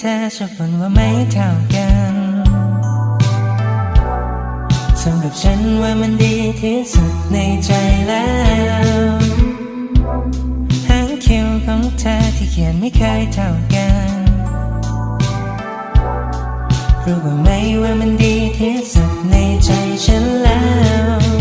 เธอชอบบ่นว่าไม่เท่ากันสำหรับฉันว่ามันดีที่สุดในใจแล้วหางคิ้วของเธอที่เขียนไม่เคยเท่ากันรู้บ้างไหมว่ามันดีที่สุดในใจฉันแล้ว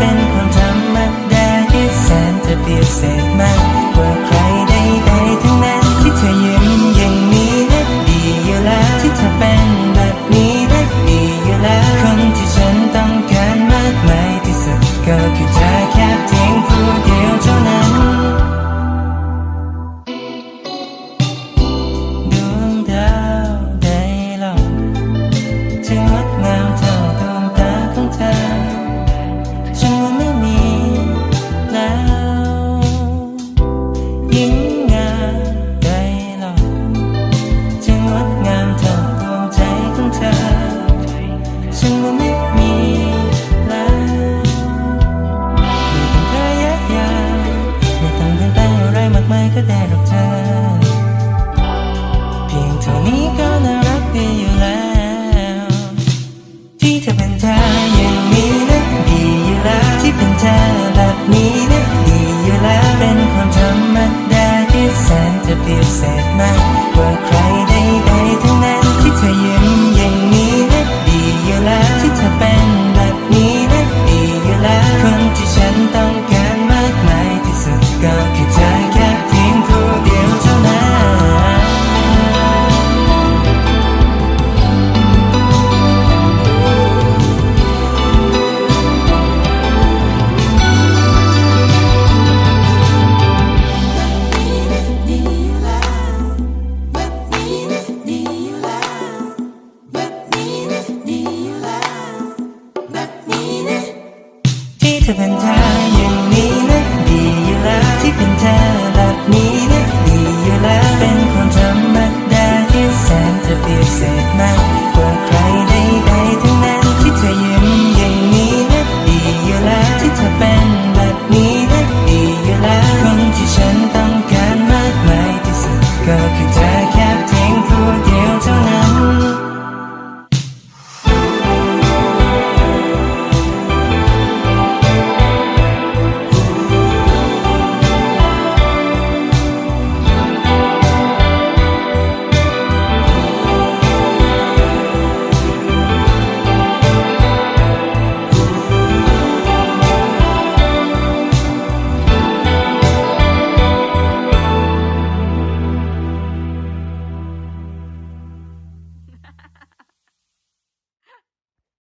เป็นความธรรมดาที่แสนจะพิเศษมากกว่าใครใดๆทั้งนั้นที่เธอยิ้มอย่างนี้นะดีอยู่แล้วที่เธอเป็นแบบนี้นะดีอยู่แล้วคนที่ฉันต้องการมากมายที่สุดก็คือเธอแค่ i'm and contempt. เป็นเธออย่างนี้นะดีอยู่แล้วที่เป็นเธอ